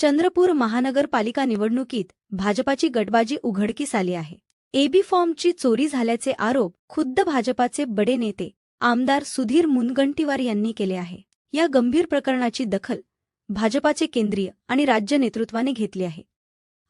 चंद्रपूर महानगरपालिका निवडणुकीत भाजपाची गटबाजी उघडकीस आली आहे. एबी फॉर्मची चोरी झाल्याचे आरोप खुद्द भाजपाचे बडे नेते आमदार सुधीर मुनगंटीवार यांनी केले आहे. या गंभीर प्रकरणाची दखल भाजपाचे केंद्रीय आणि राज्य नेतृत्वाने घेतली आहे.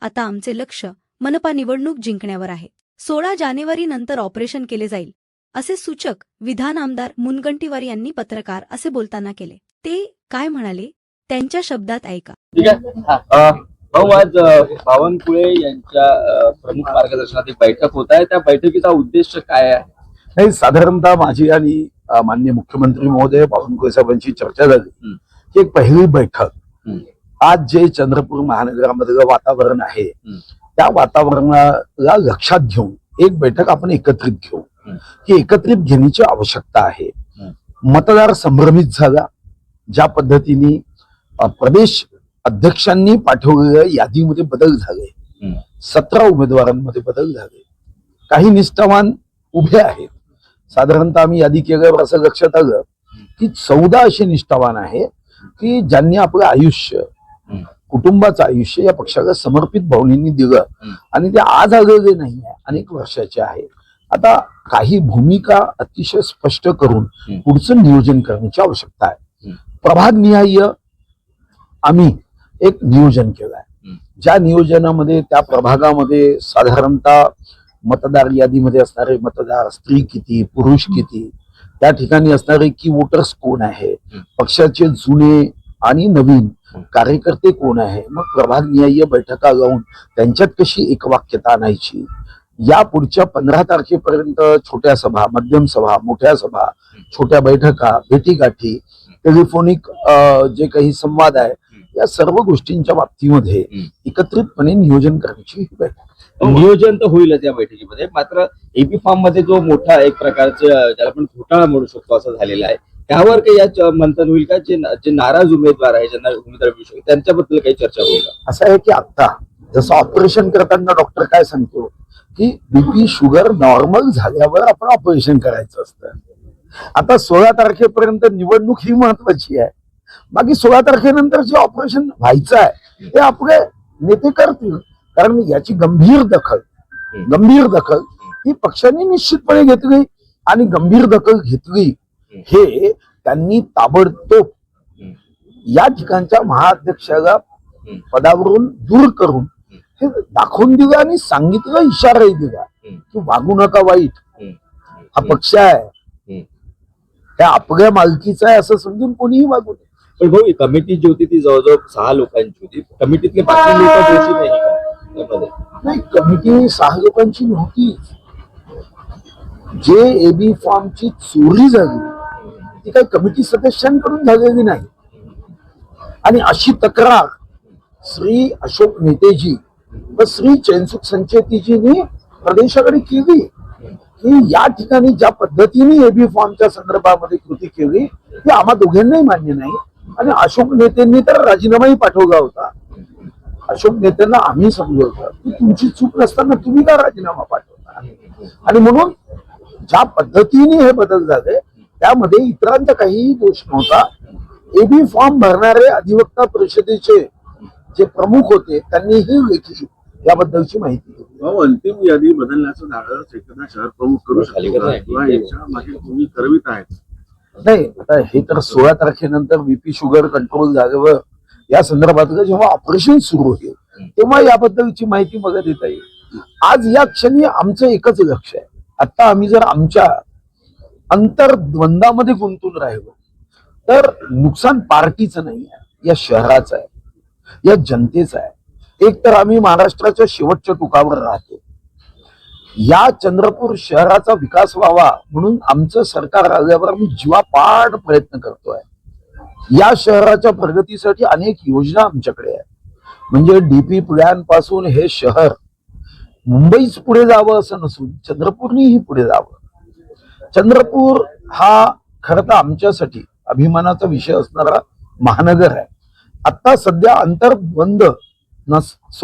आता आमचे लक्ष मनपा निवडणूक जिंकण्यावर आहे. सोळा जानेवारी नंतर ऑपरेशन केले जाईल असे सूचक विधान आमदार मुनगंटीवार यांनी पत्रकार असे बोलताना केले. ते काय म्हणाले? त्यांच्या शब्दात ऐका ठीक आहे अ, भाऊ आज बावनकुळे यांच्या प्रमुख मार्गदर्शनात एक बैठक होत आहे त्या बैठकीचा उद्देश काय आहे नाही साधारणतः माझी आणि माननीय मुख्यमंत्री महोदय बावनकुळे साहेबांची चर्चा झाली हं. की एक पहिली बैठक. आज जे चंद्रपूर महानगरामधलं वातावरण आहे हं. त्या वातावरणाला लक्षात घेऊन एक बैठक आपण एकत्रित घेऊ हं. एकत्रित घेण्याची आवश्यकता आहे. मतदार संभ्रमित झाला ज्या पद्धतीने प्रदेश अध्यक्षांनी पाठवलेल्या यादीमध्ये बदल झाले. सतरा उमेदवारांमध्ये बदल झाले काही निष्ठावान उभे आहेत साधारणतः आम्ही यादी केल्यावर असं लक्षात आलं की चौदा असे निष्ठावान आहे की ज्यांनी आपलं आयुष्य. कुटुंबाचं आयुष्य या पक्षाला समर्पित भावनेनी दिलं. आणि ते आज आलेले नाही आहे अनेक वर्षाचे आहे आता काही भूमिका अतिशय स्पष्ट करून. पुढचं नियोजन करण्याची आवश्यकता आहे हं. प्रभागनिहाय आम्ही एक नियोजन केलं आहे. ज्या नियोजनामध्ये त्या प्रभागामध्ये साधारणतः मतदार यादीमध्ये असणारे मतदार स्त्री किती पुरुष किती त्या ठिकाणी असणारे की वोटर्स कोण आहे. पक्षाचे जुने आणि नवीन. कार्यकर्ते कोण आहे मग प्रभागनिहाय बैठका लावून त्यांच्यात कशी एकवाक्यता आणायची या पुढच्या पंधरा तारखेपर्यंत छोट्या सभा मध्यम सभा मोठ्या सभा छोट्या बैठका भेटीगाठी टेलिफोनिक जे काही संवाद आहे या सर्व गोष्टींच्या बाबतीमध्ये हं. एकत्रितपणे नियोजन करण्याची ही बैठक नियोजन तर होईलच या बैठकीमध्ये. मात्र एबी फॉर्ममध्ये जो मोठा एक प्रकारचं ज्याला आपण घोटाळा म्हणू शकतो असं झालेला आहे त्यावर काही यात मंथन होईल का? जे जे नाराज उमेदवार आहे ज्यांना उमेदवार मिळू शकतो त्यांच्याबद्दल काही चर्चा होईल असं आहे की आता जसं ऑपरेशन करताना डॉक्टर काय सांगतो की बीपी शुगर नॉर्मल झाल्यावर आपण ऑपरेशन करायचं असतं. आता सोळा तारखेपर्यंत निवडणूक ही महत्वाची आहे. बाकी सोळा तारखेनंतर जे ऑपरेशन व्हायचं आहे ते आपले नेते करतील कारण याची गंभीर दखल. गंभीर दखल ही पक्षाने निश्चितपणे घेतली आणि गंभीर दखल घेतली हे त्यांनी ताबडतोब. या ठिकाणच्या महाअध्यक्षाला हम्म. पदावरून दूर करून हे दाखवून दिलं आणि सांगितलं इशाराही दिला. की वागू नका वाईट. हा पक्ष आहे. त्या आपल्या मालकीचा आहे असं समजून कोणीही वागू नये पण भाऊ कमिटी जी होती ती जवळजवळ सहा लोकांची होती. कमिटीतले बाकी लोक दोषी नाही का? त्यामध्ये? नाही कमिटी सहा लोकांची नव्हती. जे एबी फॉर्मची चोरी झाली ती काही कमिटी सदस्यांकडून झालेली नाही. आणि अशी तक्रार श्री अशोक नेतेजी व श्री चैनसुख संचेतीजींनी प्रदेशाकडे केली. की या ठिकाणी ज्या पद्धतीने एबी फॉर्मच्या संदर्भामध्ये कृती केली ती आम्हा दोघांनाही मान्य नाही. आणि अशोक नेत्यांनी तर राजीनामाही पाठवला होता. अशोक नेत्यांना आम्ही समजवलं की तुमची चूक नसताना तुम्ही का राजीनामा पाठवता? आणि म्हणून ज्या पद्धतीने हे बदल झाले त्यामध्ये इतरांचा काहीही दोष नव्हता. एबी फॉर्म भरणारे अधिवक्ता परिषदेचे जे प्रमुख होते त्यांनीही लेखी याबद्दलची माहिती दिली. अंतिम यादी बदलण्याचं धाडस एकदा शहर प्रमुख करू. शकतो किंवा याच्या मागे तुम्ही करवित आहेत. नाही आता हे तर सोळा तारखेनंतर बीपी शुगर कंट्रोल झाल्यावर या संदर्भात जेव्हा ऑपरेशन सुरू होईल तेव्हा याबद्दलची माहिती बघत येता येईल. आज या क्षणी आमचं एकच लक्ष आहे. आता आम्ही जर आमच्या अंतर्द्वंदामध्ये गुंतून राहिलो तर नुकसान पार्टीचं नाही आहे या शहराचं आहे या जनतेचं आहे. एक तर आम्ही महाराष्ट्राच्या शेवटच्या टुकावर राहतो. या चंद्रपूर शहराचा विकास व्हावा म्हणून आमचं सरकार आल्यावर आम्ही जीवापाड प्रयत्न करतोय. या शहराच्या प्रगतीसाठी अनेक योजना आमच्याकडे आहेत. म्हणजे डीपी प्लॅनपासून हे शहर मुंबईच पुढे जावं असं नसून चंद्रपूरनीही पुढे जावं. चंद्रपूर हा खर तर आमच्यासाठी अभिमानाचा विषय असणारा महानगर आहे. आता सध्या अंतर्द्वंद नस